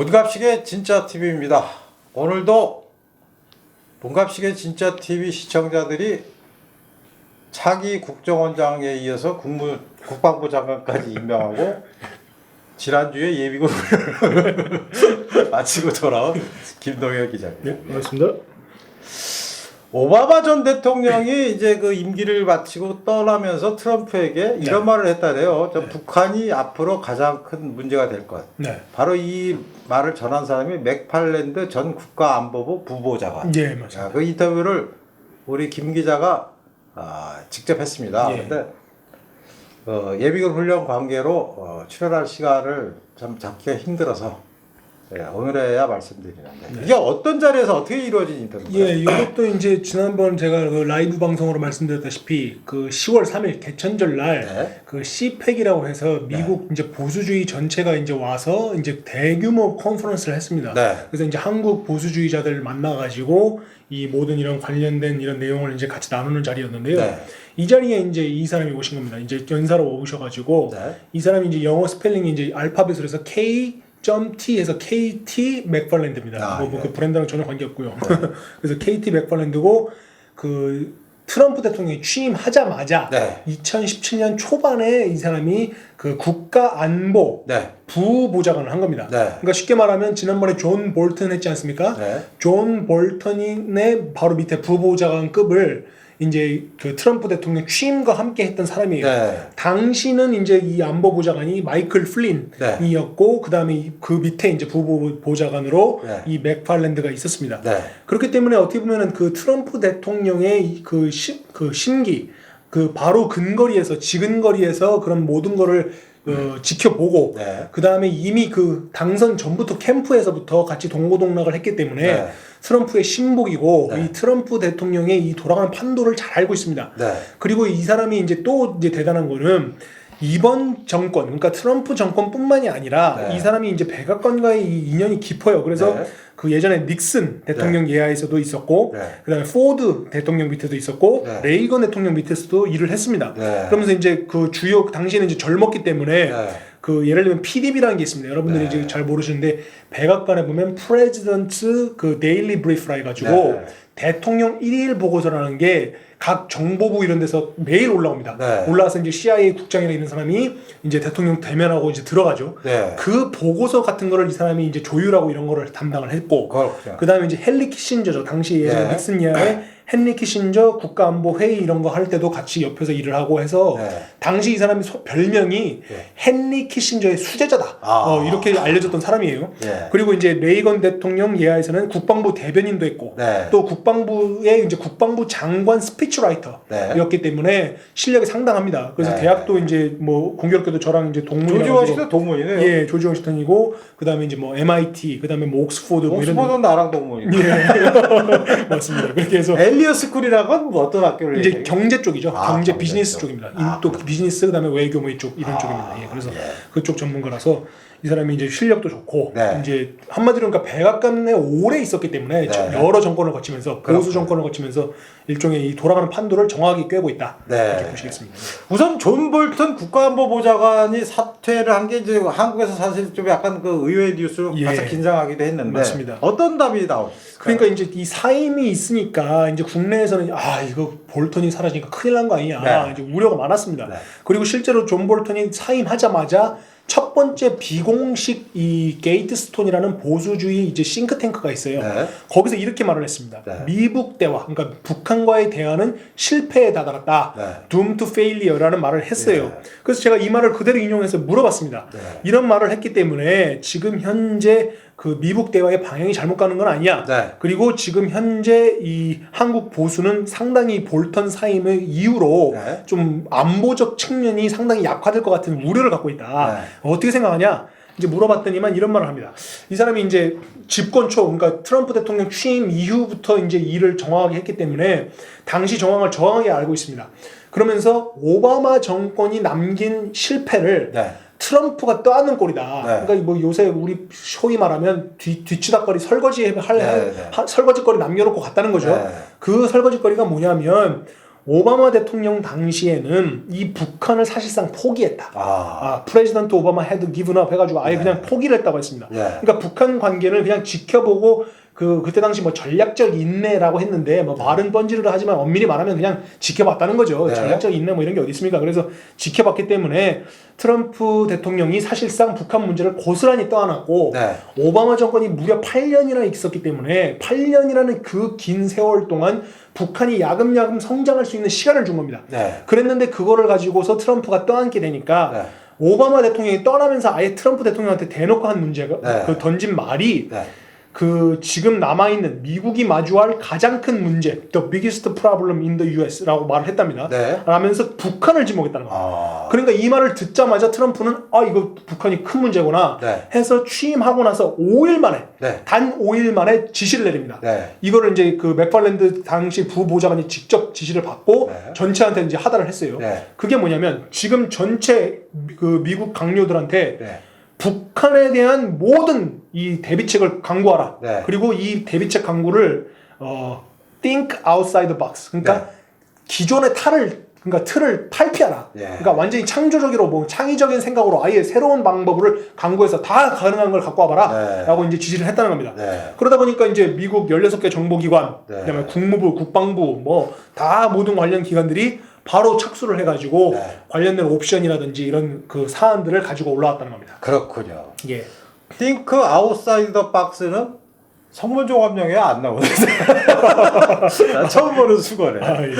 문갑식의 진짜 TV입니다. 오늘도 문갑식의 진짜 TV 시청자들이 차기 국정원장에 이어서 국무 국방부 장관까지 임명하고 지난주에 예비군을 마치고 돌아온 김동현 기자입니다. 네, 반갑습니다. 오바마 전 대통령이 이제 그 임기를 마치고 떠나면서 트럼프에게 이런 네. 말을 했다래요. 저 북한이 앞으로 가장 큰 문제가 될 것. 네. 바로 이 말을 전한 사람이 맥팔랜드 전 국가안보부 부보좌관. 예, 맞습니다. 자, 그 인터뷰를 우리 김 기자가 아, 직접 했습니다. 예. 근데 어, 예비군 훈련 관계로 어, 출연할 시간을 참 잡기가 힘들어서 예, 오늘에야 말씀드리는데 이게 어떤 자리에서 어떻게 이루어진 인터뷰인가요? 예, 이것도 이제 지난번 제가 그 라이브 방송으로 말씀드렸다시피 그 10월 3일 개천절 날 네. 그 CPEC이라고 해서 미국 이제 보수주의 전체가 이제 와서 이제 대규모 컨퍼런스를 했습니다. 네. 그래서 이제 한국 보수주의자들 만나 가지고 이 모든 이런 관련된 이런 내용을 이제 같이 나누는 자리였는데요. 네. 이 자리에 이제 이 사람이 오신 겁니다. 이제 연사로 오셔가지고 네. 이 사람이 이제 영어 스펠링이 이제 알파벳으로 해서 K T에서 KT 맥farland입니다. 아, 뭐, 예. 그 브랜드랑 전혀 관계 없고요. 그래서 KT 맥farland고 그 트럼프 대통령이 취임하자마자 네. 2017년 초반에 이 사람이 그 국가 안보 네. 부보좌관을 한 겁니다. 네. 그러니까 쉽게 말하면 지난번에 존 볼튼 했지 않습니까? 네. 존 볼턴의 바로 밑에 부보좌관급을 이제 그 트럼프 대통령 취임과 함께 했던 사람이에요. 네. 당시는 이제 이 안보 보좌관이 마이클 플린이었고 그 다음에 그 밑에 이제 부보좌관으로 네. 이 맥팔랜드가 있었습니다. 네. 그렇기 때문에 어떻게 보면은 그 트럼프 대통령의 이 그, 시, 그 심기 그 바로 근거리에서 지근거리에서 그런 모든 거를 어, 지켜보고 네. 그 다음에 이미 그 당선 전부터 캠프에서부터 같이 동고동락을 했기 때문에 네. 트럼프의 신복이고 네. 이 트럼프 대통령의 이 돌아가는 판도를 잘 알고 있습니다. 네. 그리고 이 사람이 이제 또 이제 대단한 거는 이번 정권, 그러니까 트럼프 정권뿐만이 아니라 네. 이 사람이 이제 백악관과의 이 인연이 깊어요. 그래서 네. 그 예전에 닉슨 대통령 예하에서도 있었고, 네. 그다음에 포드 대통령 밑에도 있었고, 네. 레이건 대통령 밑에서도 일을 했습니다. 네. 그러면서 이제 그 주요 당시에는 이제 젊었기 때문에 네. 그 예를 들면 PDB라는 게 있습니다. 여러분들이 네. 이제 잘 모르시는데 백악관에 보면 프레지던트 그 데일리 브리프라 해가지고 네. 대통령 일일 보고서라는 게 각 정보부 이런 데서 매일 올라옵니다. 네. 올라와서 이제 CIA 국장이나 이런 사람이 이제 대통령 대면하고 이제 들어가죠. 네. 그 보고서 같은 거를 이 사람이 이제 조율하고 이런 거를 담당을 했고 그렇군요. 그 다음에 이제 헨리 키신저죠. 당시 예전 네. 닉슨 예하에 헨리 키신저 국가안보 회의 이런 거 할 때도 같이 옆에서 일을 하고 해서 네. 당시 이 사람이 소- 별명이 네. 헨리 키신저의 수제자다. 아. 어, 이렇게 알려졌던 사람이에요. 예. 그리고 이제 레이건 대통령 예하에서는 국방부 대변인도 했고 네. 또 국방부의 이제 국방부 장관 스피치라이터였기 때문에 실력이 상당합니다. 그래서 네. 대학도 이제 뭐 공교롭게도 저랑 이제 동문이라 조지 워싱턴 동문이네요. 예, 조지 워싱턴이고 그다음에 이제 뭐 MIT, 그다음에 뭐 옥스포드 뭐 이런 나랑 동문이고. 예. 맞습니다. 그렇게 해서 엘리어 스쿨이라건 뭐 어떤 학교를 이제 얘기해요? 경제 쪽이죠. 아, 경제 경제 비즈니스 쪽. 쪽입니다. 아, 또 비즈니스 그다음에 외교 뭐 이쪽 이런 아, 쪽입니다. 예. 그래서 예. 그쪽 전문가라서 이 사람이 이제 실력도 좋고 네. 이제 한마디로 그러니까 백악관에 오래 있었기 때문에 네. 여러 정권을 거치면서 보수 그렇군요. 정권을 거치면서 일종의 이 돌아가는 판도를 정확히 꿰고 있다. 네. 이렇게 보시겠습니다. 우선 존 볼턴 국가안보보좌관이 사퇴를 한 게 이제 한국에서 사실 좀 약간 그 의외의 뉴스로 예. 가서 긴장하기도 했는데 맞습니다. 어떤 답이 나올까요? 그러니까 이제 이 사임이 있으니까 이제 국내에서는 아 이거 볼턴이 사라지니까 큰일 난 거 아니냐 네. 이제 우려가 많았습니다. 네. 그리고 실제로 존 볼턴이 사임하자마자 첫 번째 비공식 이 게이트 스톤이라는 보수주의 이제 싱크탱크가 있어요. 네. 거기서 이렇게 말을 했습니다. 네. 미북 대화, 그러니까 북한과의 대화는 실패에 다다랐다. 네. doom to failure라는 말을 했어요. 네. 그래서 제가 이 말을 그대로 인용해서 물어봤습니다. 네. 이런 말을 했기 때문에 지금 현재 그 미북 대화의 방향이 잘못 가는 건 아니냐. 네. 그리고 지금 현재 이 한국 보수는 상당히 볼턴 사임의 이후로 네. 좀 안보적 측면이 상당히 약화될 것 같은 우려를 갖고 있다. 네. 어떻게 생각하냐? 이제 물어봤더니만 이런 말을 합니다. 이 사람이 이제 집권 초, 그러니까 트럼프 대통령 취임 이후부터 이제 일을 정확하게 했기 때문에 당시 정황을 정확하게 알고 있습니다. 그러면서 오바마 정권이 남긴 실패를 네. 트럼프가 떠안는 꼴이다. 네. 그러니까 뭐 요새 우리 소위 말하면 뒤, 뒤치다거리 설거지 할 네, 네. 하- 설거지거리 남겨놓고 갔다는 거죠. 네. 그 설거지거리가 뭐냐면 오바마 대통령 당시에는 이 북한을 사실상 포기했다. 아, 아, 프레지던트 오바마 given up 해가지고 아예 네. 그냥 포기를 했다고 했습니다. 예. 그러니까 북한 관계를 그냥 지켜보고 그 그때 당시 뭐 전략적 인내라고 했는데 뭐 말은 번지르르 하지만 엄밀히 말하면 그냥 지켜봤다는 거죠. 네. 전략적 인내 뭐 이런 게 어디 있습니까? 그래서 지켜봤기 때문에 트럼프 대통령이 사실상 북한 문제를 고스란히 떠안았고 네. 오바마 정권이 무려 8년이나 있었기 때문에 8년이라는 그 긴 세월 동안 북한이 야금야금 성장할 수 있는 시간을 준 겁니다. 네. 그랬는데 그거를 가지고서 트럼프가 떠안게 되니까 네. 오바마 대통령이 떠나면서 아예 트럼프 대통령한테 대놓고 한 문제가 네. 그 던진 말이 네. 그 지금 남아 있는 미국이 마주할 가장 큰 문제, the biggest problem in the U.S.라고 말을 했답니다. 네. 라면서 북한을 지목했다는 거예요. 아. 그러니까 이 말을 듣자마자 트럼프는 아 이거 북한이 큰 문제구나 네. 해서 취임하고 나서 5일 만에 네. 단 5일 만에 지시를 내립니다. 네. 이거를 이제 그 맥팔랜드 당시 부보좌관이 직접 지시를 받고 네. 전체한테 이제 하달을 했어요. 네. 그게 뭐냐면 지금 전체 미- 그 미국 강요들한테 네. 북한에 대한 모든 이 대비책을 강구하라. 네. 그리고 이 대비책 강구를 어 think outside the box. 그러니까 네. 기존의 탈을 그러니까 틀을 탈피하라. 예. 그러니까 완전히 창조적으로 뭐 창의적인 생각으로 아예 새로운 방법을 강구해서 다 가능한 걸 갖고 네. 와봐라라고 이제 지시를 했다는 겁니다. 네. 그러다 보니까 이제 미국 16개 정보기관, 네. 그다음에 국무부, 국방부 뭐 다 모든 관련 기관들이 바로 착수를 해가지고 네. 관련된 옵션이라든지 이런 그 사안들을 가지고 올라왔다는 겁니다. 그렇군요. 예. Think outside the box는 성문종합령에 안 나오는데 난 처음 보는 수거네. 아, 예.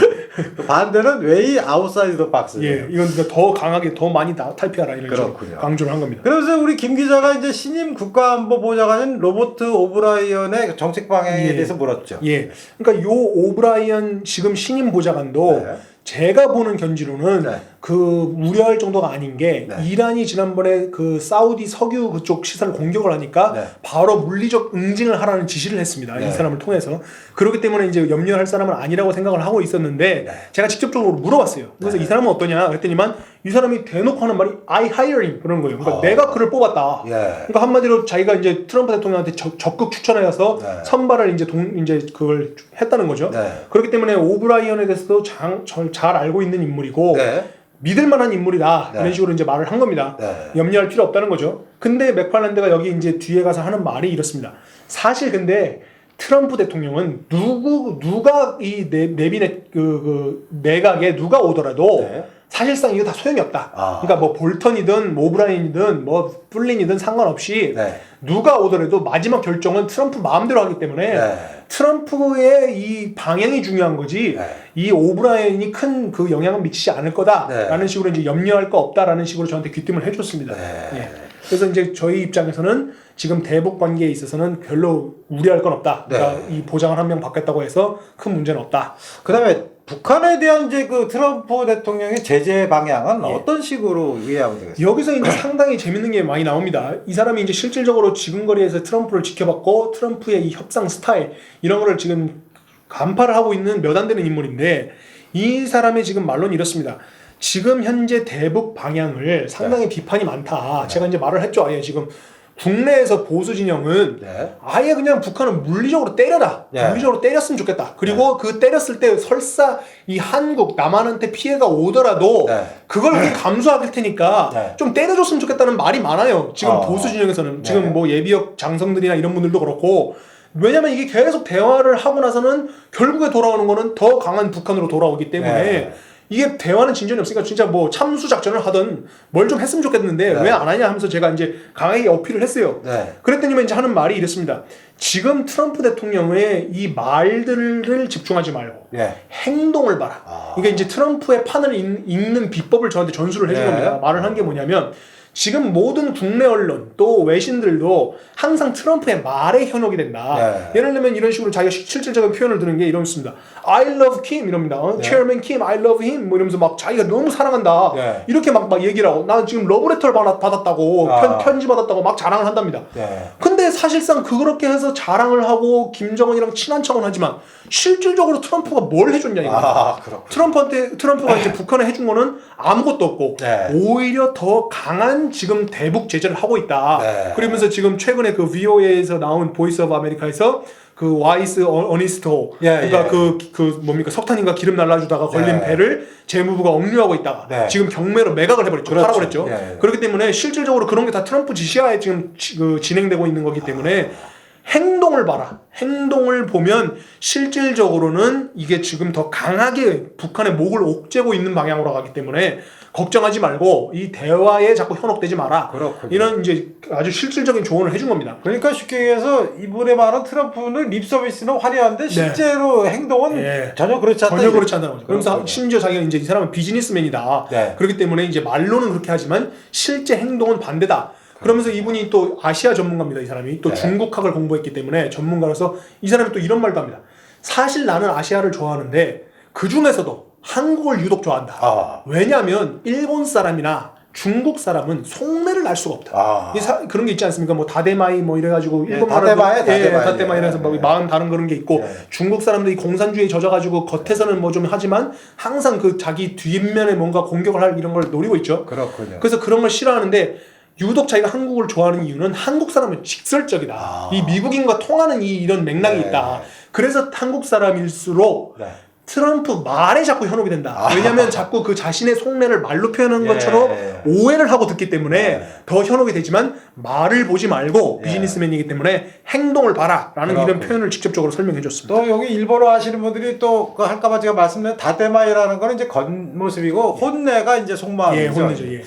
반대는 way outside the 예. 이건 더 강하게 더 많이 나- 탈피하라 이런 식으로 그렇군요. 강조를 한 겁니다. 그래서 우리 김 기자가 이제 신임 국가안보보좌관인 로버트 오브라이언의 정책 방향에 예. 대해서 물었죠. 예. 그러니까 요 오브라이언 지금 신임 보좌관도 네. 제가 보는 견지로는 네. 그 우려할 정도가 아닌 게 네. 이란이 지난번에 그 사우디 석유 그쪽 시설을 공격을 하니까 네. 바로 물리적 응징을 하라는 지시를 했습니다. 네. 이 사람을 통해서. 그렇기 때문에 이제 염려할 사람은 아니라고 생각을 하고 있었는데 네. 제가 직접적으로 물어봤어요. 그래서 네. 이 사람은 어떠냐 그랬더니만 이 사람이 대놓고 하는 말이 I hire him 그런 거예요. 그러니까 어. 내가 그를 뽑았다. 예. 그러니까 한마디로 자기가 이제 트럼프 대통령한테 적, 적극 추천해서 네. 선발을 이제 동 이제 그걸 했다는 거죠. 네. 그렇기 때문에 오브라이언에 대해서도 장, 잘, 잘 알고 있는 인물이고 네. 믿을 만한 인물이다 네. 이런 식으로 이제 말을 한 겁니다. 네. 염려할 필요 없다는 거죠. 근데 맥팔란드가 여기 이제 뒤에 가서 하는 말이 이렇습니다. 사실 근데 트럼프 대통령은 누구 누가 이 내, 내비넷 그, 그 내각에 누가 오더라도 네. 사실상 이거 다 소용이 없다. 아. 그러니까 뭐 볼턴이든 모브라인이든 뭐 플린이든 상관없이 네. 누가 오더라도 마지막 결정은 트럼프 마음대로 하기 때문에 네. 트럼프의 이 방향이 중요한 거지 네. 이 오브라인이 큰 그 영향은 미치지 않을 거다라는 네. 식으로 이제 염려할 거 없다라는 식으로 저한테 귀띔을 해줬습니다. 네. 예. 그래서 이제 저희 입장에서는 지금 대북 관계에 있어서는 별로 우려할 건 없다. 그러니까 네. 이 보장을 한 명 받겠다고 해서 큰 문제는 없다. 그다음에 북한에 대한 이제 그 트럼프 대통령의 제재 방향은 예. 어떤 식으로 이해하면 되겠어요? 여기서 이제 상당히 재밌는 게 많이 나옵니다. 이 사람이 이제 실질적으로 지금 거리에서 트럼프를 지켜봤고 트럼프의 이 협상 스타일 이런 거를 지금 간파를 하고 있는 몇 안 되는 인물인데 이 사람의 지금 말론이 이렇습니다. 지금 현재 대북 방향을 상당히 비판이 많다. 제가 이제 말을 했죠. 아예 지금 국내에서 보수 진영은 네. 아예 그냥 북한을 물리적으로 때려라. 예. 물리적으로 때렸으면 좋겠다. 그리고 그 때렸을 때 설사 이 한국 남한한테 피해가 오더라도 네. 그걸 우리 감수할 테니까 네. 좀 때려줬으면 좋겠다는 말이 많아요. 지금 어. 보수 진영에서는 네. 지금 뭐 예비역 장성들이나 이런 분들도 그렇고 왜냐면 이게 계속 대화를 하고 나서는 결국에 돌아오는 거는 더 강한 북한으로 돌아오기 때문에 네. 이게 대화는 진전이 없으니까 진짜 뭐 참수 작전을 하든 뭘 좀 했으면 좋겠는데 네. 왜 안 하냐 하면서 제가 이제 강하게 어필을 했어요. 네. 그랬더니만 이제 하는 말이 이랬습니다. 지금 트럼프 대통령의 이 말들을 집중하지 말고 예. 행동을 봐라. 아. 이게 이제 트럼프의 판을 읽- 읽는 비법을 저한테 전수를 해준 네. 겁니다. 말을 한 게 뭐냐면 지금 모든 국내 언론 또 외신들도 항상 트럼프의 말에 현혹이 된다. 네. 예를 들면 이런 식으로 자기가 시- 실질적인 표현을 드는 게 이렇습니다. I love Kim 이럽니다. 어? 네. Chairman Kim, I love him 뭐 이러면서 막 자기가 너무 사랑한다. 네. 이렇게 막, 막 얘기를 하고 나 지금 러브레터를 받았, 받았다고 아. 편, 편지 받았다고 막 자랑을 한답니다. 네. 근데 사실상 그렇게 해서 자랑을 하고 김정은이랑 친한 척은 하지만 실질적으로 트럼프가 뭘 해줬냐 이거. 아, 그렇군. 트럼프한테 트럼프가 이제 북한에 해준 거는 아무것도 없고 네. 오히려 더 강한 미국만 지금 대북 제재를 하고 있다. 네. 그러면서 지금 최근에 그 VOA에서 나온 보이스 오브 아메리카에서 그 와이스 어- 어니스토 예, 그러니까 예. 그, 그 뭡니까 석탄인가 기름 날라주다가 걸린 네. 배를 재무부가 억류하고 있다가 네. 지금 경매로 매각을 해버렸죠. 그렇죠. 팔아 버렸죠. 예, 예. 그렇기 때문에 실질적으로 그런 게 다 트럼프 지시하에 지금 지- 그 진행되고 있는 거기 때문에 행동을 봐라. 행동을 보면 실질적으로는 이게 지금 더 강하게 북한의 목을 옥죄고 있는 방향으로 가기 때문에 걱정하지 말고 이 대화에 자꾸 현혹되지 마라. 그렇군요. 이런 이제 아주 실질적인 조언을 해준 겁니다. 그러니까 쉽게 얘기해서 이분의 말은 트럼프는 립 서비스는 화려한데 실제로 행동은 예. 전혀 그렇지 않다. 전혀 그렇지 않다는 거죠. 그렇군요. 심지어 자기가 이제 이 사람은 비즈니스맨이다. 네. 그렇기 때문에 이제 말로는 그렇게 하지만 실제 행동은 반대다. 그러면서 이분이 또 아시아 전문가입니다. 이 사람이 또 네. 중국학을 공부했기 때문에 전문가로서 이 사람이 또 이런 말도 합니다. 사실 나는 아시아를 좋아하는데 그 중에서도 한국을 유독 좋아한다. 아. 왜냐하면 일본 사람이나 중국 사람은 속내를 알 수가 없다. 아. 이 사- 그런 게 있지 않습니까? 뭐 다대마이 뭐 이래가지고 네, 일본 다대마이, 예, 다대마이. 다대마이라서 뭐 네. 마음 다른 그런 게 있고 네. 중국 사람들이 공산주의에 젖어가지고 겉에서는 뭐 좀 하지만 항상 그 자기 뒷면에 뭔가 공격을 할 이런 걸 노리고 있죠. 그렇군요. 그래서 그런 걸 싫어하는데 유독 자기가 한국을 좋아하는 이유는 한국 사람은 직설적이다. 아. 이 미국인과 통하는 이 이런 맥락이 네. 있다. 그래서 한국 사람일수록 네. 트럼프 말에 자꾸 현혹이 된다. 아. 왜냐하면 자꾸 그 자신의 속내를 말로 표현하는 예. 것처럼 오해를 하고 듣기 때문에 예. 더 현혹이 되지만 말을 보지 말고 예. 비즈니스맨이기 때문에 행동을 봐라라는 이런 그렇군요. 표현을 직접적으로 설명해 줬습니다. 또 여기 일본어 하시는 분들이 또 그 할까봐 제가 말씀드린 다대마이라는 거는 이제 겉모습이고 혼내가 이제 속마음이죠. 예, 혼내죠. 예.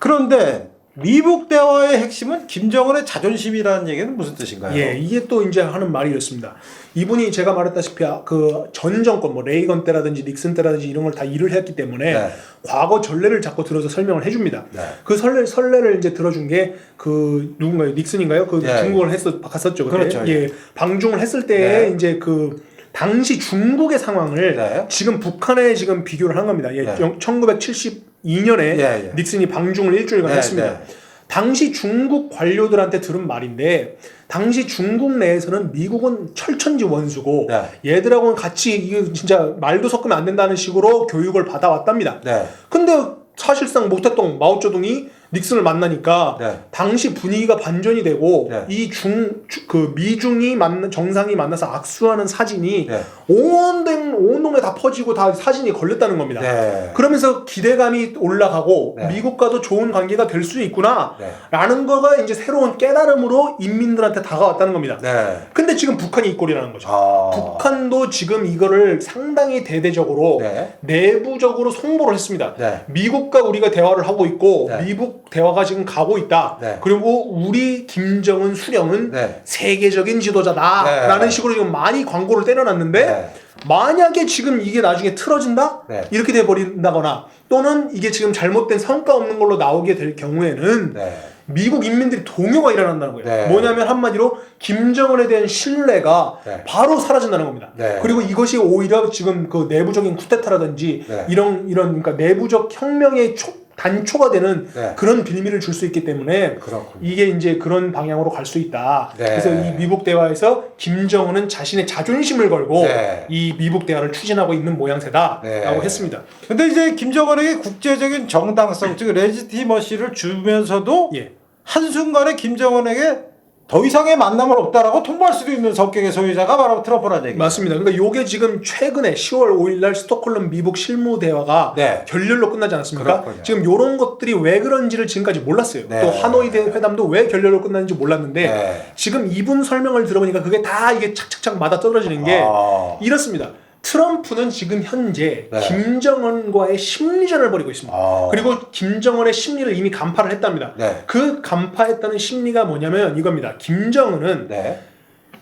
그런데 미국 대화의 핵심은 김정은의 자존심이라는 얘기는 무슨 뜻인가요? 예, 이게 또 이제 하는 말이 이렇습니다. 이분이 제가 말했다시피 그 전 정권 뭐 레이건 때라든지 닉슨 때라든지 이런 걸 다 일을 했기 때문에 네. 과거 전례를 자꾸 들어서 설명을 해줍니다. 네. 그 설레 설레를 이제 들어준 게 그 누군가요? 닉슨인가요? 그 예. 중국을 했었 갔었죠. 그때. 그렇죠. 예, 방중을 했을 때 네. 이제 그 당시 중국의 상황을 네. 지금 북한에 지금 비교를 한 겁니다. 예, 네. 1972년에 예, 예. 닉슨이 방중을 일주일간 네, 했습니다. 네. 당시 중국 관료들한테 들은 말인데 당시 중국 내에서는 미국은 철천지 원수고 네. 얘들하고는 같이 이게 진짜 말도 섞으면 안 된다는 식으로 교육을 받아왔답니다. 네. 근데 사실상 모태동 마오쩌둥이 닉슨을 만나니까 네. 당시 분위기가 반전이 되고 네. 이중 그 미중이 만나 정상이 만나서 악수하는 사진이 네. 온, 동- 온 동네 다 퍼지고 다 사진이 걸렸다는 겁니다. 네. 그러면서 기대감이 올라가고 네. 미국과도 좋은 관계가 될 수 있구나 네. 라는 거가 이제 새로운 깨달음으로 인민들한테 다가왔다는 겁니다. 네. 근데 지금 북한이 이 꼴이라는 거죠. 아. 북한도 지금 이거를 상당히 대대적으로 네. 내부적으로 송보를 했습니다. 네. 미국과 우리가 대화를 하고 있고 네. 미국 대화가 지금 가고 있다. 네. 그리고 우리 김정은 수령은 네. 세계적인 지도자다라는 네. 식으로 지금 많이 광고를 때려놨는데 네. 만약에 지금 이게 나중에 틀어진다? 네. 이렇게 돼버린다거나 또는 이게 지금 잘못된 성과 없는 걸로 나오게 될 경우에는 네. 미국 인민들이 동요가 일어난다는 거예요. 네. 뭐냐면 한마디로 김정은에 대한 신뢰가 네. 바로 사라진다는 겁니다. 네. 그리고 이것이 오히려 지금 그 내부적인 쿠데타라든지 네. 이런 이런 그러니까 내부적 혁명의 초- 단초가 되는 네. 그런 빌미를 줄 수 있기 때문에 그렇군요. 이게 이제 그런 방향으로 갈 수 있다. 네. 그래서 이 미국 대화에서 김정은은 자신의 자존심을 걸고 네. 이 미국 대화를 추진하고 있는 모양새다라고 네. 했습니다. 근데 이제 김정은에게 국제적인 정당성, 즉 레지티머시를 주면서도 예. 한순간에 김정은에게 더 이상의 만남은 없다라고 통보할 수도 있는 성격의 소유자가 바로 트럼프라는 얘기죠. 맞습니다. 그러니까 요게 지금 최근에 10월 5일 날 스톡홀름 미국 실무 대화가 네. 결렬로 끝나지 않았습니까? 그렇군요. 지금 요런 것들이 왜 그런지를 지금까지 몰랐어요. 네. 또 하노이 대 회담도 왜 결렬로 끝났는지 몰랐는데 네. 지금 이분 설명을 들어보니까 그게 다 이게 착착착 맞아 떨어지는 게 아. 이렇습니다. 트럼프는 지금 현재 네. 김정은과의 심리전을 벌이고 있습니다. 아. 그리고 김정은의 심리를 이미 간파를 했답니다. 네. 그 간파했다는 심리가 뭐냐면 이겁니다. 김정은은 네.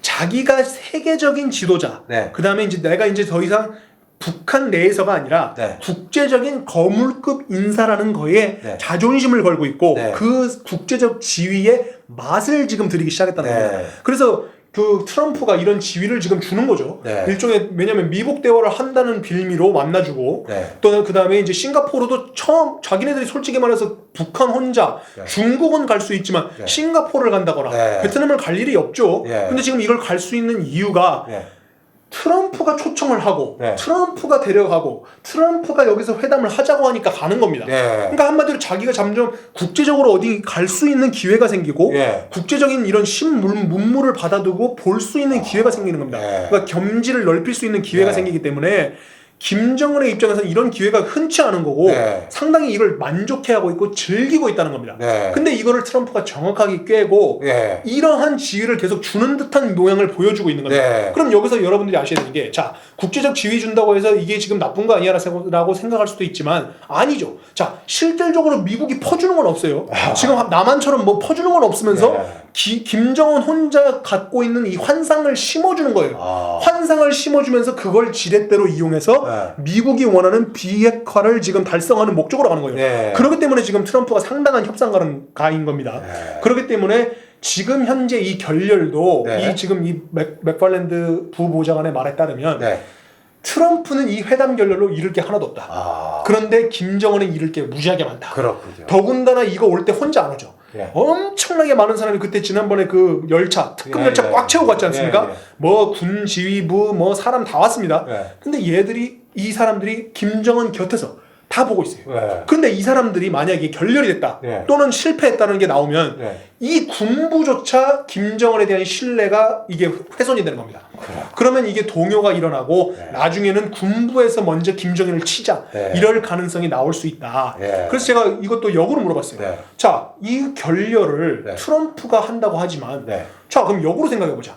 자기가 세계적인 지도자, 네. 그 다음에 이제 내가 이제 더 이상 북한 내에서가 아니라 네. 국제적인 거물급 인사라는 거에 네. 자존심을 걸고 있고 네. 그 국제적 지위의 맛을 지금 들이기 시작했다는 네. 거예요. 그래서 그 트럼프가 이런 지위를 지금 주는 거죠. 네. 일종의 왜냐하면 미국 대화를 한다는 빌미로 만나주고 네. 또는 그 다음에 이제 싱가포르도 처음 자기네들이 솔직히 말해서 북한 혼자 네. 중국은 갈 수 있지만 네. 싱가포르를 간다거나 네. 베트남을 갈 일이 없죠. 네. 근데 지금 이걸 갈 수 있는 이유가 네. 트럼프가 초청을 하고 네. 트럼프가 데려가고 트럼프가 여기서 회담을 하자고 하니까 가는 겁니다. 네. 그러니까 한마디로 자기가 점점 국제적으로 어디 갈 수 있는 기회가 생기고 예. 국제적인 이런 신문 문물을 받아두고 볼 수 있는 기회가 생기는 겁니다. 네. 그러니까 겸지를 넓힐 수 있는 기회가 네. 생기기 때문에 김정은의 입장에서는 이런 기회가 흔치 않은 거고 네. 상당히 이걸 만족해하고 있고 즐기고 있다는 겁니다. 네. 근데 이거를 트럼프가 정확하게 꿰고 예. 이러한 지위를 계속 주는 듯한 모양을 보여주고 있는 겁니다. 네. 그럼 여기서 여러분들이 아셔야 되는 게, 자, 국제적 지위 준다고 해서 이게 지금 나쁜 거 아니야라고 생각할 수도 있지만, 아니죠. 자, 실질적으로 미국이 퍼주는 건 없어요. 지금 남한처럼 뭐 퍼주는 건 없으면서, 네. 기- 김정은 혼자 갖고 있는 이 환상을 심어주는 거예요. 아. 환상을 심어주면서 그걸 지렛대로 이용해서 네. 미국이 원하는 비핵화를 지금 달성하는 목적으로 가는 거예요. 네. 그렇기 때문에 지금 트럼프가 상당한 협상가인 겁니다. 네. 그렇기 때문에 지금 현재 이 결렬도 네. 이 지금 이 맥, 맥팔랜드 부보좌관의 말에 따르면 네. 트럼프는 이 회담 결렬로 잃을 게 하나도 없다. 아. 그런데 김정은은 잃을 게 무지하게 많다. 그렇군요. 더군다나 이거 올 때 혼자 안 오죠. 예. 엄청나게 많은 사람이 그때 지난번에 그 열차 특급 예, 열차 예, 꽉 채우고 갔지 예, 않습니까? 예. 뭐군 지휘부 뭐 사람 다 왔습니다. 예. 근데 얘들이 이 사람들이 김정은 곁에서 다 보고 있어요. 예. 그런데 이 사람들이 만약에 결렬이 됐다 예. 또는 실패했다는 게 나오면 예. 이 군부조차 김정은에 대한 신뢰가 이게 훼손이 되는 겁니다. 그러면 이게 동요가 일어나고 네. 나중에는 군부에서 먼저 김정은을 치자 네. 이럴 가능성이 나올 수 있다. 네. 그래서 제가 이것도 역으로 물어봤어요. 네. 자, 이 결렬을 네. 트럼프가 한다고 하지만 네. 자, 그럼 역으로 생각해 보자.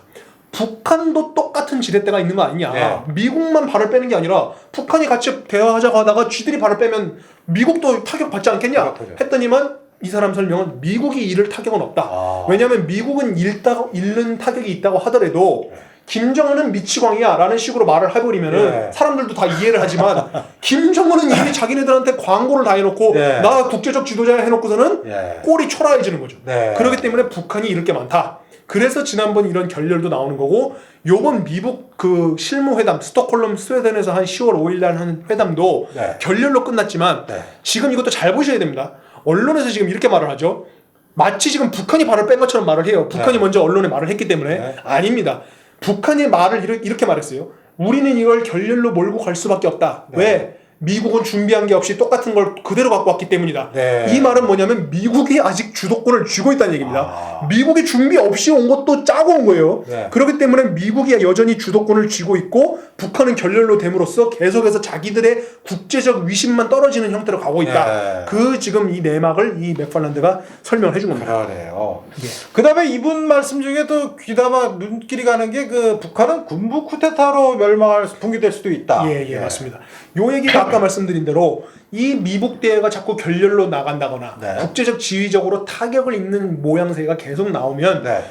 북한도 똑같은 지렛대가 있는 거 아니냐. 네. 미국만 발을 빼는 게 아니라 북한이 같이 대화하자고 하다가 쥐들이 발을 빼면 미국도 타격 받지 않겠냐? 그렇군요. 했더니만 이 사람 설명은 미국이 잃을 타격은 없다. 아. 왜냐하면 미국은 잃다, 잃는 타격이 있다고 하더라도 김정은은 미치광이야 라는 식으로 말을 해버리면은 네. 사람들도 다 이해를 하지만 김정은은 이미 자기네들한테 광고를 다 해놓고 네. 나 국제적 지도자 해놓고서는 예. 꼴이 초라해지는 거죠. 네. 그렇기 때문에 북한이 잃을 게 많다. 그래서 지난번 이런 결렬도 나오는 거고 요번 미국 그 실무 회담 스톡홀름 스웨덴에서 한 10월 5일 날 한 회담도 네. 결렬로 끝났지만 네. 지금 이것도 잘 보셔야 됩니다. 언론에서 지금 이렇게 말을 하죠. 마치 지금 북한이 발을 뺀 것처럼 말을 해요. 북한이 네. 먼저 언론에 말을 했기 때문에 네. 아닙니다. 북한이 말을 이렇게, 이렇게 말했어요. 우리는 이걸 결렬로 몰고 갈 수밖에 없다. 네. 왜? 미국은 준비한 게 없이 똑같은 걸 그대로 갖고 왔기 때문이다. 네. 이 말은 뭐냐면 미국이 아직 주도권을 쥐고 있다는 얘기입니다. 아. 미국이 준비 없이 온 것도 짜고 온 거예요. 네. 그렇기 때문에 미국이 여전히 주도권을 쥐고 있고 북한은 결렬로 됨으로써 계속해서 자기들의 국제적 위신만 떨어지는 형태로 가고 있다. 네. 그 지금 이 내막을 이 맥팔란드가 설명을 해준 겁니다. 그러네요. 예. 그다음에 이분 말씀 중에 또 귀담아 눈길이 가는 게 그 북한은 군부 쿠데타로 멸망할 붕괴될 수도 있다. 예, 예, 맞습니다. 요 얘기가 아까 말씀드린 대로 이 미북 대회가 자꾸 결렬로 나간다거나 네. 국제적 지위적으로 타격을 입는 모양새가 계속 나오면 네.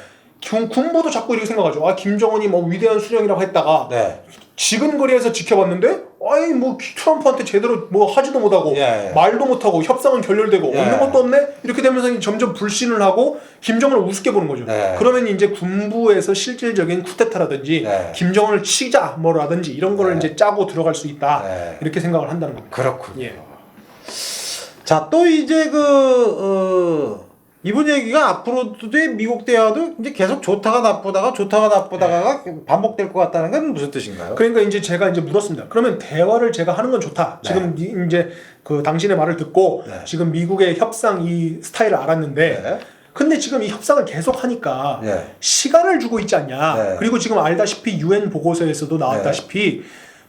군, 군부도 자꾸 이렇게 생각하죠. 아 김정은이 뭐 위대한 수령이라고 했다가 네. 지근거리에서 지켜봤는데 아이 뭐 트럼프한테 제대로 뭐 하지도 못하고 예, 예. 말도 못하고 협상은 결렬되고 예. 없는 것도 없네 이렇게 되면서 점점 불신을 하고 김정은을 우습게 보는 거죠. 네. 그러면 이제 군부에서 실질적인 쿠데타라든지 네. 김정은을 치자 뭐라든지 이런 거를 네. 이제 짜고 들어갈 수 있다 네. 이렇게 생각을 한다는 겁니다. 그렇군요. 예. 자, 또 이제 그, 어, 이분 얘기가 앞으로도 미국 대화도 이제 계속 좋다가 나쁘다가 좋다가 나쁘다가 반복될 것 같다는 건 무슨 뜻인가요? 그러니까 이제 제가 이제 물었습니다. 그러면 대화를 제가 하는 건 좋다. 네. 지금 이- 이제 그 당신의 말을 듣고 네. 지금 미국의 협상 이 스타일을 알았는데 네. 근데 지금 이 협상을 계속 하니까 네. 시간을 주고 있지 않냐. 네. 그리고 지금 알다시피 유엔 보고서에서도 나왔다시피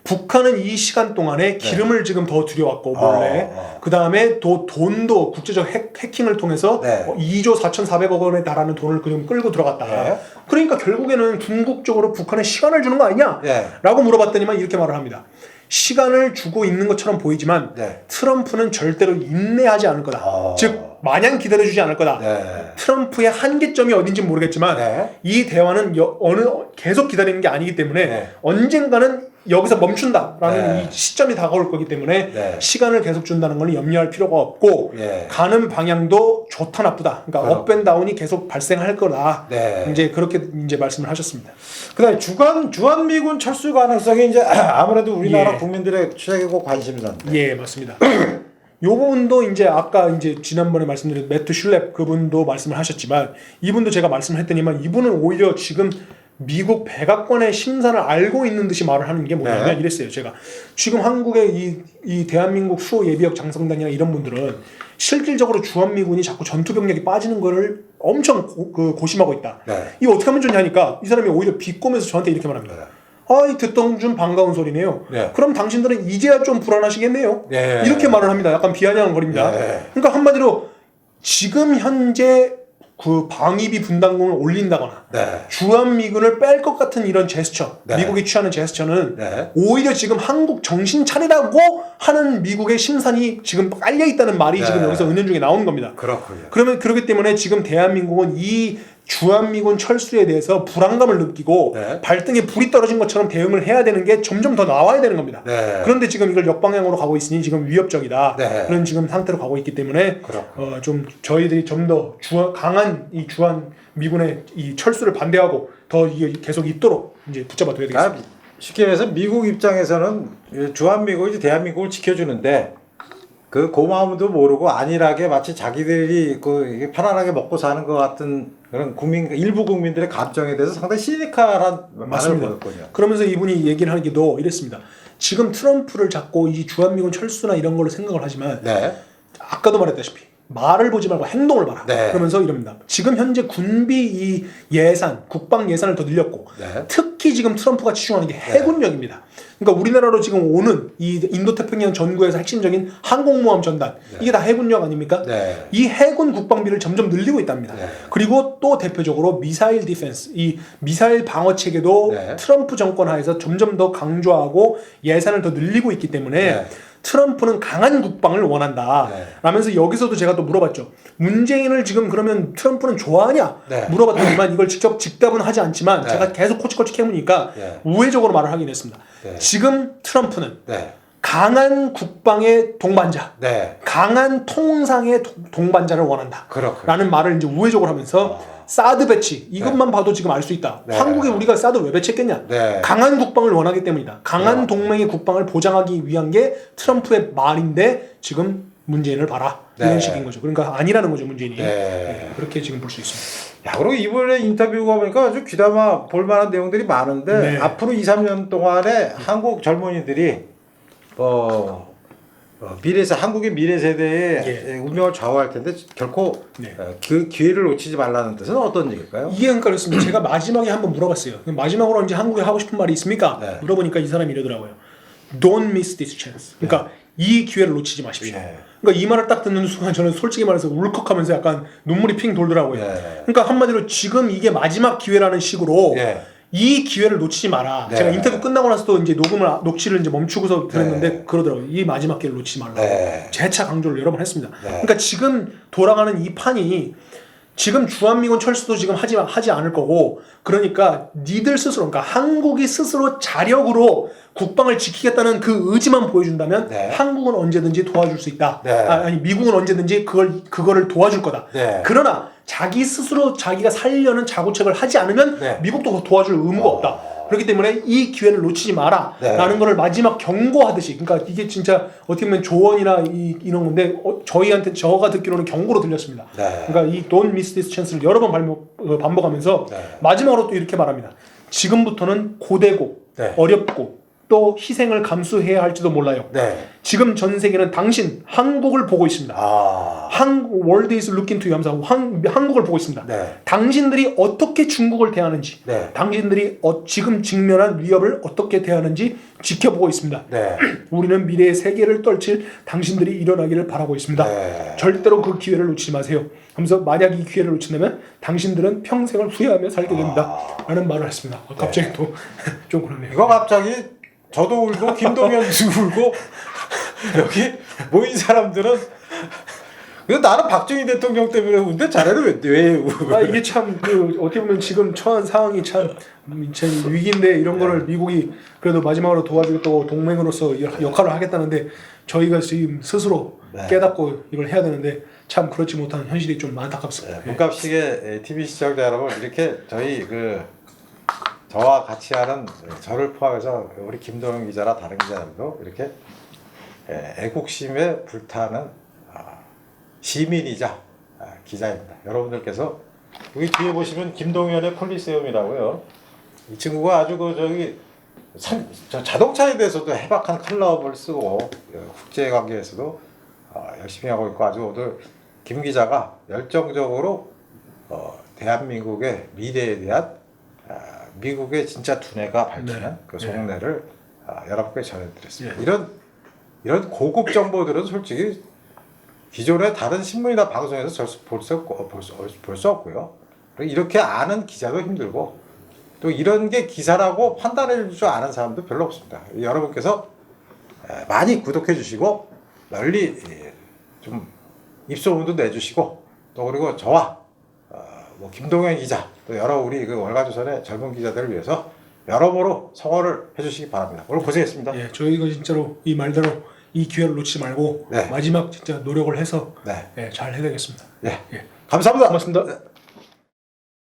북한은 이 시간 동안에 기름을 지금 더 들여왔고 몰래 네. 어, 어. 그 다음에 또 돈도 국제적 핵, 해킹을 통해서 네. 어, 2조 4,400억 원에 달하는 돈을 그냥 끌고 들어갔다. 네. 그러니까 결국에는 궁극적으로 북한에 시간을 주는 거 아니냐? 네. 라고 물어봤더니만 이렇게 말을 합니다. 시간을 주고 있는 것처럼 보이지만 네. 트럼프는 절대로 인내하지 않을 거다. 어. 즉 마냥 기다려주지 않을 거다. 네. 트럼프의 한계점이 어딘지 모르겠지만 네. 이 대화는 여- 어느 계속 기다리는 게 아니기 때문에 네. 언젠가는 여기서 멈춘다라는 네. 이 시점이 다가올 거기 때문에 네. 시간을 계속 준다는 걸 염려할 필요가 없고 예. 가는 방향도 좋다 나쁘다. 그러니까 그럼. 업앤다운이 계속 발생할 거다. 네. 이제 그렇게 이제 말씀을 하셨습니다. 그다음에 주간 주한 미군 철수 가능성이 이제 아무래도 우리나라 예. 국민들의 최고 관심사인데. 예, 맞습니다. 요 부분도 이제 아까 이제 지난번에 말씀드린 매트 슐랩 그분도 말씀을 하셨지만 이분도 제가 말씀을 했더니만 이분은 오히려 지금 미국 백악관의 심사를 알고 있는 듯이 말을 하는 게 뭐냐면 네. 이랬어요. 제가 지금 한국의 이, 이 대한민국 수호 예비역 장성단이나 이런 분들은 실질적으로 주한미군이 자꾸 전투 병력이 빠지는 거를 엄청 고, 그 고심하고 있다. 네. 이거 어떻게 하면 좋냐니까 이 사람이 오히려 비꼬면서 저한테 이렇게 말합니다. 아이 듣던 중 반가운 소리네요. 네. 그럼 당신들은 이제야 좀 불안하시겠네요. 네. 이렇게 말을 합니다. 약간 비아냥거립니다. 네. 그러니까 한마디로 지금 현재 그 방위비 분담금을 올린다거나 네. 주한 미군을 뺄 것 같은 이런 제스처, 네. 미국이 취하는 제스처는 네. 오히려 지금 한국 정신 차리라고 하는 미국의 심산이 지금 깔려 있다는 말이 네. 지금 여기서 은연 중에 나오는 겁니다. 그렇군요. 그러면 그렇기 때문에 지금 대한민국은 이 주한미군 철수에 대해서 불안감을 느끼고 네. 발등에 불이 떨어진 것처럼 대응을 해야 되는 게 점점 더 나와야 되는 겁니다. 네. 그런데 지금 이걸 역방향으로 가고 있으니 지금 위협적이다. 네. 그런 지금 상태로 가고 있기 때문에. 어, 좀 저희들이 좀더 강한 이 주한 미군의 이 철수를 반대하고 더 이게 계속 있도록 이제 붙잡아 둬야 되겠습니다. 그러니까 쉽게 해서 미국 입장에서는 주한미국이 대한민국을 지켜주는데 그 고마움도 모르고 안일하게 마치 자기들이 그 편안하게 먹고 사는 것 같은 그런 국민 일부 국민들의 감정에 대해서 상당히 시니컬한 말을. 보였군요. 그러면서 이분이 얘기를 너 이랬습니다. 지금 트럼프를 잡고 이 주한미군 철수나 이런 걸로 생각을 하지만 네. 아까도 말했다시피 말을 보지 말고 행동을 봐라. 네. 그러면서 이럽니다. 지금 현재 군비 이 예산, 국방 예산을 더 늘렸고 네. 특히 지금 트럼프가 치중하는 게 해군력입니다. 그러니까 우리나라로 지금 오는 이 인도태평양 전구에서 핵심적인 항공모함 전단 이게 다 해군력 아닙니까? 네. 이 해군 국방비를 점점 늘리고 있답니다. 네. 그리고 또 대표적으로 미사일 디펜스, 이 미사일 방어 체계도 네. 트럼프 정권 하에서 점점 더 강조하고 예산을 더 늘리고 있기 때문에 네. 트럼프는 강한 국방을 원한다. 네. 라면서 여기서도 제가 또 물어봤죠. 문재인을 지금 그러면 트럼프는 좋아하냐? 네. 물어봤더니만 이걸 직접 직답은 하지 않지만 네. 제가 계속 코치코치 해보니까 네. 우회적으로 말을 하긴 했습니다. 네. 지금 트럼프는 네. 강한 국방의 동반자, 네. 강한 통상의 동- 동반자를 원한다. 그렇군요. 라는 말을 이제 우회적으로 하면서 사드 배치 이것만 봐도 지금 알 수 있다. 네. 한국에 우리가 사드 왜 배치했겠냐? 네. 강한 국방을 원하기 때문이다. 강한 네. 동맹의 국방을 보장하기 위한 게 트럼프의 말인데 지금 문재인을 봐라 네. 이런 식인 거죠. 그러니까 아니라는 거죠 문재인이. 네. 네, 그렇게 지금 볼 수 있습니다. 야, 그리고 이번에 인터뷰가 보니까 아주 귀담아 볼만한 내용들이 많은데 네. 앞으로 2, 3년 동안에 한국 젊은이들이 어, 어, 미래 세 한국의 미래 세대의 예. 운명을 좌우할 텐데 결코 네. 어, 그 기회를 놓치지 말라는 뜻은 어떤 얘기일까요? 이게 헷갈렸습니다. 제가 마지막에 한번 물어봤어요. 마지막으로 이제 한국에 하고 싶은 말이 있습니까? 네. 물어보니까 이 사람이 이러더라고요. Don't miss this chance. 그러니까 이 기회를 놓치지 마십시오. 네. 그러니까 이 말을 딱 듣는 순간 저는 솔직히 말해서 울컥하면서 약간 눈물이 핑 돌더라고요. 네. 그러니까 한마디로 지금 이게 마지막 기회라는 식으로 예. 이 기회를 놓치지 마라. 네. 제가 인터뷰 끝나고 나서도 이제 녹음을 녹취를 이제 멈추고서 들었는데 네. 그러더라고요. 이 마지막 기회를 놓치지 말라고. 네. 재차 강조를 여러 번 했습니다. 네. 그러니까 지금 돌아가는 이 판이 지금 주한미군 철수도 지금 하지 하지 않을 거고 그러니까 니들 스스로 그러니까 한국이 스스로 자력으로 국방을 지키겠다는 그 의지만 보여준다면 네. 한국은 언제든지 도와줄 수 있다. 네. 아, 아니 미국은 언제든지 그걸 그거를 도와줄 거다. 네. 그러나 자기 스스로 자기가 살려는 자구책을 하지 않으면 네. 미국도 도와줄 의무가 없다. 그렇기 때문에 이 기회를 놓치지 마라. 네. 라는 거를 마지막 경고하듯이. 그러니까 이게 진짜 어떻게 보면 조언이나 이, 이런 건데 어, 저희한테 저가 듣기로는 경고로 들렸습니다. 네. 그러니까 이 Don't miss this chance를 여러 번 반복, 어, 반복하면서 네. 마지막으로 또 이렇게 말합니다. 지금부터는 고되고 네. 어렵고 또 희생을 감수해야 할지도 몰라요. 네. 지금 전 세계는 당신 한국을 보고 있습니다. 아. 한 is looking to you 하면서 한, 한국을 보고 있습니다. 네. 당신들이 어떻게 중국을 대하는지, 네. 당신들이 어, 지금 직면한 위협을 어떻게 대하는지 지켜보고 있습니다. 네. 우리는 미래의 세계를 떨칠 당신들이 일어나기를 바라고 있습니다. 네. 절대로 그 기회를 놓치지 마세요. 하면서 만약 이 기회를 놓친다면 당신들은 평생을 후회하며 살게 됩니다. 라는 말을 했습니다. 아, 갑자기 또 좀 그러네요. 이거 갑자기 저도 울고 김동현도 울고 여기 모인 사람들은 근데 나는 박정희 대통령 때문에 우는데 자네는 왜, 왜 아 이게 참 그 어떻게 보면 지금 처한 상황이 참, 음, 참 위기인데 이런 거를 미국이 그래도 마지막으로 도와주겠다고 동맹으로서 여- 역할을 하겠다는데 저희가 지금 스스로 네. 깨닫고 이걸 해야 되는데 참 그렇지 못한 현실이 좀 안타깝습니다. 네, 문갑식의 TV 시청자 여러분 이렇게 저희 그 저와 같이 하는 저를 포함해서 우리 김동현 기자나 다른 기자들도 이렇게 예, 애국심에 불타는 아, 시민이자 아, 기자입니다. 여러분들께서 여기 뒤에 보시면 김동현의 콜리세움이라고요. 이 친구가 아주 그 저기 자동차에 대해서도 해박한 칼럼을 쓰고 어, 국제 관계에서도 어, 열심히 하고 있고 아주 오늘 김 기자가 열정적으로 어, 대한민국의 미래에 대한 아, 미국의 진짜 두뇌가 밝히는 네. 그 네. 속내를 아, 여러분께 전해드렸습니다. 예. 이런 이런 고급 정보들은 솔직히 기존의 다른 신문이나 방송에서 절수 볼수 없고 볼수 볼 수 없고요. 그리고 이렇게 아는 기자도 힘들고 또 이런 게 기사라고 판단해 줄줄 아는 사람도 별로 없습니다. 여러분께서 에, 많이 구독해 주시고 널리 예, 좀 입소문도 내주시고 또 그리고 저와 어, 뭐 김동현 기자 또 여러 우리 그 월가조선의 젊은 기자들을 위해서 여러모로 성원을 해주시기 바랍니다. 오늘 고생했습니다. 예, 저희가 진짜로 이 말대로 이 기회를 놓치지 말고 네. 마지막 진짜 노력을 해서 네, 예, 잘 해야 되겠습니다. 예, 예. 감사합니다. 고맙습니다. 네.